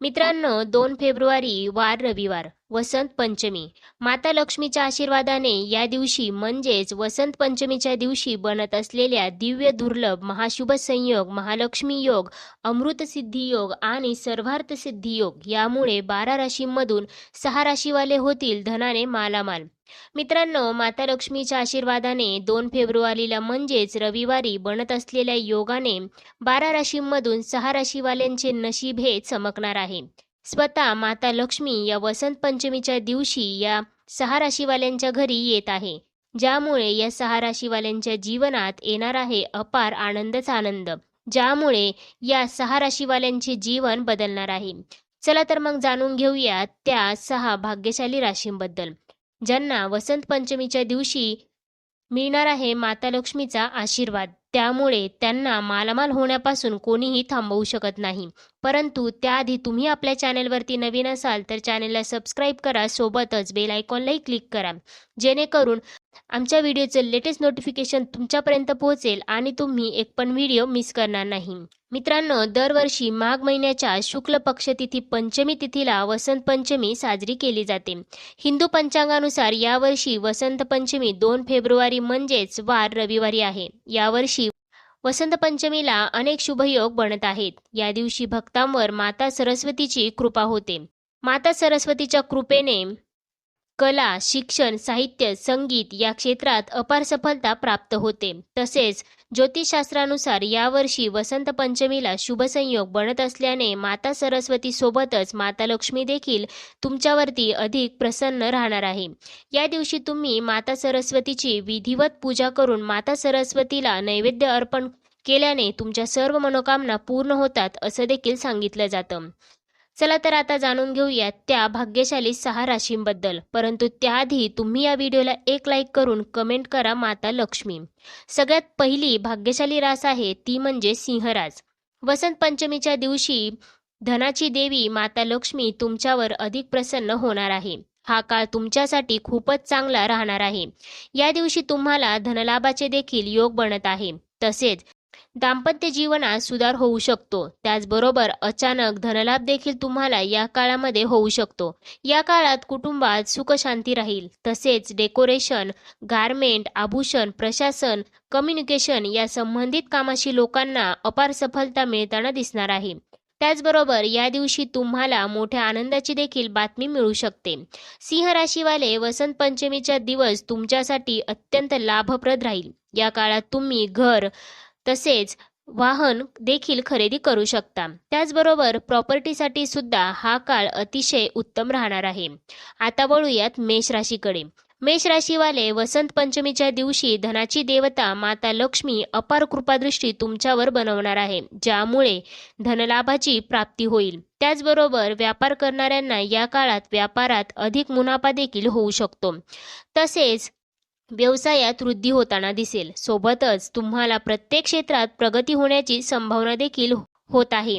मित्रांनो दोन फेब्रुवारी वार रविवार. वसंत पंचमी. माता लक्ष्मीच्या आशीर्वादाने या दिवशी म्हणजेच वसंत पंचमीच्या दिवशी बनत असलेल्या दिव्य दुर्लभ महाशुभ संयोग महालक्ष्मी योग अमृतसिद्धी योग आणि सर्वार्थ सिद्धी योग यामुळे बारा राशींमधून सहा राशीवाले होतील धनाने मालामाल. मित्रांनो माता लक्ष्मीच्या आशीर्वादाने दोन फेब्रुवारीला म्हणजेच रविवारी बनत असलेल्या योगाने बारा राशींमधून सहा राशीवाल्यांचे नशीब हे चमकणार आहे. स्वतः माता लक्ष्मी या वसंत पंचमीच्या दिवशी या सहा राशीवाल्यांच्या घरी येत आहे ज्यामुळे या सहा राशीवाल्यांच्या जीवनात येणार आहे अपार आनंदच आनंद ज्यामुळे या सहा राशीवाल्यांचे जीवन बदलणार आहे. चला तर मग जाणून घेऊया त्या सहा भाग्यशाली राशींबद्दल ज्यांना वसंत पंचमीच्या दिवशी मिळणार आहे माता लक्ष्मीचा आशीर्वाद. त्यामुळे त्यांना मालामाल होण्यापासून कोणीही थांबवू शकत नाही. परंतु त्याआधी तुम्ही आपल्या चॅनेलवरती नवीन असाल तर चॅनेलला सबस्क्राईब करा सोबतच बेल आयकॉनलाही क्लिक करा. जेणेकरून आमच्या व्हिडिओचं लेटेस्ट नोटिफिकेशन तुमच्यापर्यंत पोहोचेल आणि तुम्ही एक पण व्हिडिओ मिस करणार नाही. मित्रांनो दरवर्षी माघ महिन्याच्या शुक्ल पक्ष तिथी पंचमी तिथीला वसंत पंचमी साजरी केली जाते. हिंदू पंचांगानुसार यावर्षी वसंत पंचमी दोन फेब्रुवारी म्हणजेच वार रविवारी आहे. यावर्षी वसंत पंचमीला अनेक शुभयोग बनत आहेत. या दिवशी भक्तांवर माता सरस्वतीची कृपा होते. माता सरस्वतीच्या कृपेने कला शिक्षण साहित्य संगीत या क्षेत्रात अपार सफलता प्राप्त होते. तसेच ज्योतिषशास्त्रानुसार यावर्षी वसंत पंचमीला शुभसंयोग बनत असल्याने माता सरस्वती सोबतच माता लक्ष्मी देखील तुमच्यावरती अधिक प्रसन्न राहणार आहे. या दिवशी तुम्ही माता सरस्वतीची विधिवत पूजा करून माता सरस्वतीला नैवेद्य अर्पण केल्याने तुमच्या सर्व मनोकामना पूर्ण होतात असं देखील सांगितलं जातं. चला तर आता जाणून घेऊयात त्या भाग्यशाली सहा राशींबद्दल. परंतु त्याआधी तुम्ही या व्हिडिओला एक लाईक करून कमेंट करा माता लक्ष्मी. सगळ्यात पहिली भाग्यशाली रास आहे ती म्हणजे सिंहराज. वसंत पंचमीच्या दिवशी धनाची देवी माता लक्ष्मी तुमच्यावर अधिक प्रसन्न होणार आहे. हा काळ तुमच्यासाठी खूपच चांगला राहणार आहे. या दिवशी तुम्हाला धनलाभाचे देखील योग बनत आहे. तसेच दाम्पत्य जीवनात सुधार होऊ शकतो. त्याचबरोबर अचानक धनलाभ देखील तुम्हाला या काळामध्ये होऊ शकतो. या काळात कुटुंबात सुखशांती राहील. तसेच डेकोरेशन गारमेंट आभूषण प्रशासन कम्युनिकेशन या संबंधित कामाशी लोकांना अपार सफलता मिळताना दिसणार आहे. त्याचबरोबर या दिवशी तुम्हाला मोठ्या आनंदाची देखील बातमी मिळू शकते. सिंह राशीवाले वसंत पंचमीचा दिवस तुमच्यासाठी अत्यंत लाभप्रद राहील. या काळात तुम्ही घर तसेच वाहन देखील खरेदी करू शकता. त्याचबरोबर प्रॉपर्टीसाठी सुद्धा हा काळ अतिशय उत्तम राहणार आहे. आता वळूयात मेष राशीकडे. मेष राशीवाले वसंत पंचमीच्या दिवशी धनाची देवता माता लक्ष्मी अपार कृपादृष्टी तुमच्यावर बनवणार आहे ज्यामुळे धनलाभाची प्राप्ती होईल. त्याचबरोबर व्यापार करणाऱ्यांना या काळात व्यापारात अधिक मुनाफा देखील होऊ शकतो. तसेच व्यवसायात वृद्धी होताना दिसेल. सोबतच तुम्हाला प्रत्येक क्षेत्रात प्रगती होण्याची संभावना देखील होत आहे.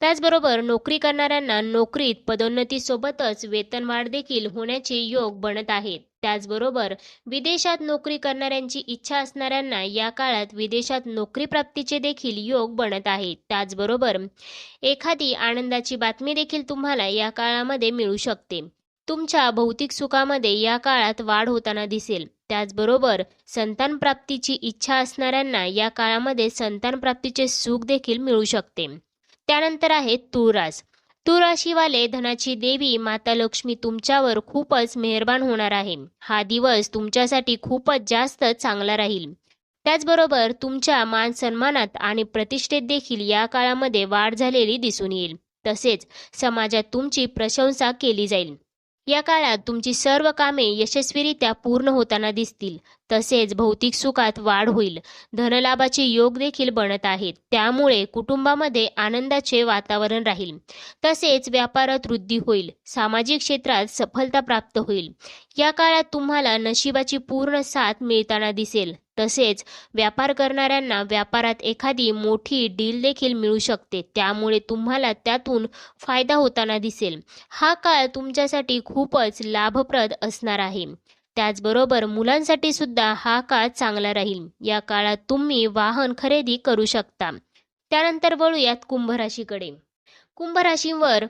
त्याचबरोबर नोकरी करणाऱ्यांना नोकरीत पदोन्नतीसोबतच वेतनवाढ देखील होण्याचे योग बनत आहेत त्याचबरोबर विदेशात नोकरी करणाऱ्यांची इच्छा असणाऱ्यांना या काळात विदेशात नोकरी प्राप्तीचे देखील योग बनत आहेत त्याचबरोबर एखादी आनंदाची बातमी देखील तुम्हाला या काळामध्ये मिळू शकते. तुमच्या भौतिक सुखामध्ये या काळात वाढ होताना दिसेल. त्याचबरोबर संतानप्राप्तीची इच्छा असणाऱ्यांना या काळामध्ये संतानप्राप्तीचे सुख देखील मिळू शकते. त्यानंतर आहे तुळरास तुळराशीवाले धनाची देवी माता लक्ष्मी तुमच्यावर खूपच मेहरबान होणार आहे. हा दिवस तुमच्यासाठी खूपच जास्त चांगला राहील. त्याचबरोबर तुमच्या मान सन्मानात आणि प्रतिष्ठेत देखील या काळामध्ये वाढ झालेली दिसून येईल. तसेच समाजात तुमची प्रशंसा केली जाईल. या काळात तुमची सर्व कामे यशस्वीरित्या पूर्ण होताना दिसतील. तसेच भौतिक सुखात वाढ होईल. धनलाभाचे योग देखील बनत आहेत. त्यामुळे कुटुंबामध्ये आनंदाचे वातावरण राहील. तसेच व्यापारात वृद्धी होईल. सामाजिक क्षेत्रात सफलता प्राप्त होईल. या काळात तुम्हाला नशिबाची पूर्ण साथ मिळताना दिसेल. तसेच व्यापार करणाऱ्यांना व्यापारात एखादी मोठी डील देखील मिळू शकते. त्यामुळे तुम्हाला त्यातून फायदा होताना दिसेल. हा काळ तुमच्यासाठी खूपच लाभप्रद असणार आहे. त्याचबरोबर मुलांसाठी सुद्धा हा काळ चांगला राहील. या काळात तुम्ही वाहन खरेदी करू शकता. त्यानंतर वळूयात कुंभ राशीकडे कुंभ राशीवर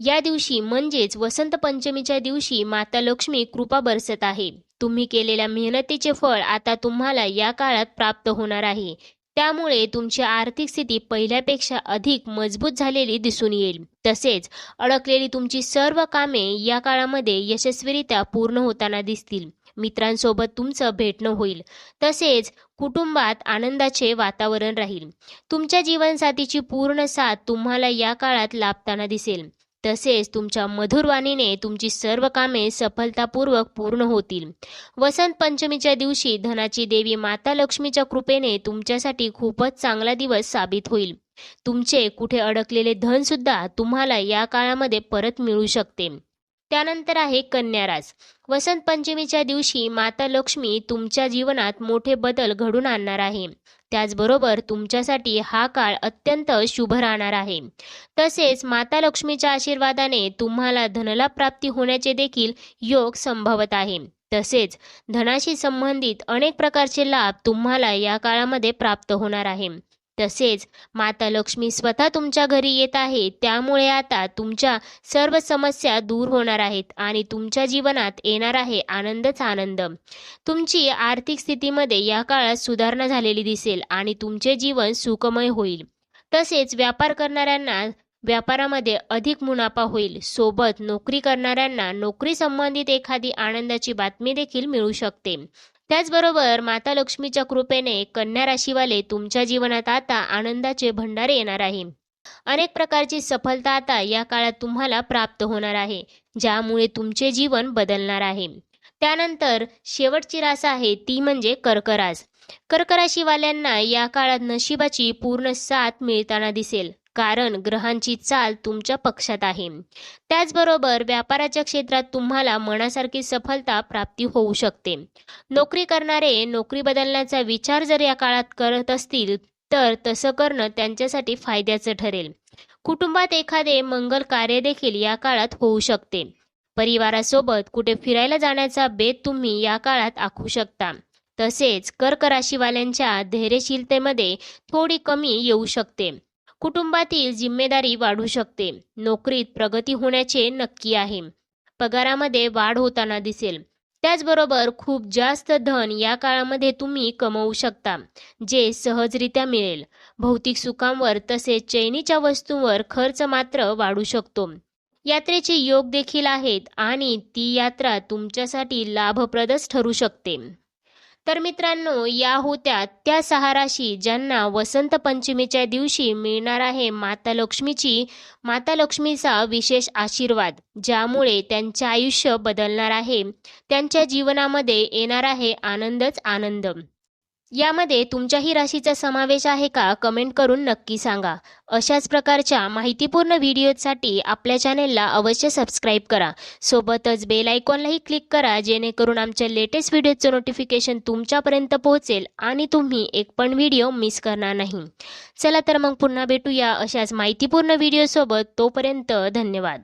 या दिवशी म्हणजेच वसंत पंचमीच्या दिवशी माता लक्ष्मी कृपा बरसत आहे. तुम्ही केलेल्या मेहनतीचे फळ आता तुम्हाला या काळात प्राप्त होणार आहे. त्यामुळे तुमची आर्थिक स्थिती पहिल्यापेक्षा अधिक मजबूत झालेली दिसून येईल. तसेच अडकलेली तुमची सर्व कामे या काळामध्ये यशस्वीरित्या पूर्ण होताना दिसतील. मित्रांसोबत तुमचं भेटणं होईल. तसेच कुटुंबात आनंदाचे वातावरण राहील. तुमच्या जीवनसाथीची पूर्ण साथ तुम्हाला या काळात लाभताना दिसेल. तसेच तुमच्या मधुरवाणीने तुमची सर्व कामे सफलतापूर्वक पूर्ण होतील. वसंत पंचमीच्या दिवशी धनाची देवी माता लक्ष्मीच्या कृपेने तुमच्यासाठी खूपच चांगला दिवस साबित होईल. तुमचे कुठे अडकलेले धन सुद्धा तुम्हाला या काळामध्ये परत मिळू शकते. त्यानंतर आहे कन्यारास वसंत पंचमीच्या दिवशी माता लक्ष्मी तुमच्या जीवनात मोठे बदल घडून आणणार आहे. त्याचबरोबर तुमच्यासाठी हा काळ अत्यंत शुभ राहणार आहे. तसेच माता लक्ष्मीच्या आशीर्वादाने तुम्हाला धनला प्राप्ती होण्याचे देखील योग संभवत आहे. तसेच धनाशी संबंधित अनेक प्रकारचे लाभ तुम्हाला या काळामध्ये प्राप्त होणार आहे. तसेच माता लक्ष्मी स्वतः तुमच्या घरी येत आहे त्यामुळे आता तुमच्या सर्व समस्या दूर होणार आहेत आणि तुमच्या जीवनात येणार आहे आनंदच आनंद. तुमची आर्थिक स्थितीमध्ये या काळात सुधारणा झालेली दिसेल आणि तुमचे जीवन सुखमय होईल. तसेच व्यापार करणाऱ्यांना व्यापारामध्ये अधिक मुनाफा होईल. सोबत नोकरी करणाऱ्यांना नोकरी संबंधित एखादी आनंदाची बातमी देखील मिळू शकते. त्याचबरोबर माता लक्ष्मीच्या कृपेने कन्या राशीवाले तुमच्या जीवनात आता आनंदाचे भंडारे येणार आहे. अनेक प्रकारची सफलता आता या काळात तुम्हाला प्राप्त होणार आहे ज्यामुळे तुमचे जीवन बदलणार आहे. त्यानंतर शेवटची रास आहे ती म्हणजे कर्करास कर्कराशीवाल्यांना या काळात नशिबाची पूर्ण साथ मिळताना दिसेल. कारण ग्रहांची चाल तुमच्या पक्षात आहे. त्याचबरोबर व्यापाराच्या क्षेत्रात तुम्हाला मनासारखी सफलता प्राप्ती होऊ शकते. नोकरी करणारे नोकरी बदलण्याचा विचार जर या काळात करत असतील तर तसं करणं त्यांच्यासाठी फायद्याचं ठरेल. कुटुंबात एखादे मंगल कार्य देखील या काळात होऊ शकते. परिवारासोबत कुठे फिरायला जाण्याचा बेत तुम्ही या काळात आखू शकता. तसेच कर्क राशीवाल्यांच्या धैर्यशीलतेमध्ये थोडी कमी येऊ शकते. कुटुंबातील जिम्मेदारी वाढू शकते. नोकरीत प्रगती होण्याचे नक्की आहे. पगारामध्ये वाढ होताना दिसेल. त्याचबरोबर खूप जास्त धन या काळामध्ये तुम्ही कमवू शकता जे सहजरित्या मिळेल. भौतिक सुखांवर तसेच चैनीच्या वस्तूंवर खर्च मात्र वाढू शकतो. यात्रेचे योग देखील आहेत आणि ती यात्रा तुमच्यासाठी लाभप्रदच ठरू शकते. तर मित्रांनो या होत्या त्या सहा राशी ज्यांना वसंत पंचमीच्या दिवशी मिळणार आहे माता लक्ष्मीची माता लक्ष्मीचा विशेष आशीर्वाद ज्यामुळे त्यांचे आयुष्य बदलणार आहे. त्यांच्या जीवनामध्ये येणार आहे आनंदच आनंद. यामध्ये तुमच्याही राशीचा समावेश आहे का कमेंट करून नक्की सांगा. अशाच प्रकारच्या माहितीपूर्ण व्हिडिओसाठी आपल्या चॅनेलला अवश्य सबस्क्राईब करा. सोबतच बेल आयकॉनलाही क्लिक करा जेणेकरून आमच्या लेटेस्ट व्हिडिओचं नोटिफिकेशन तुमच्यापर्यंत पोहोचेल आणि तुम्ही एक पण व्हिडिओ मिस करणार नाही. चला तर मग पुन्हा भेटूया अशाच माहितीपूर्ण व्हिडिओसोबत. तोपर्यंत धन्यवाद.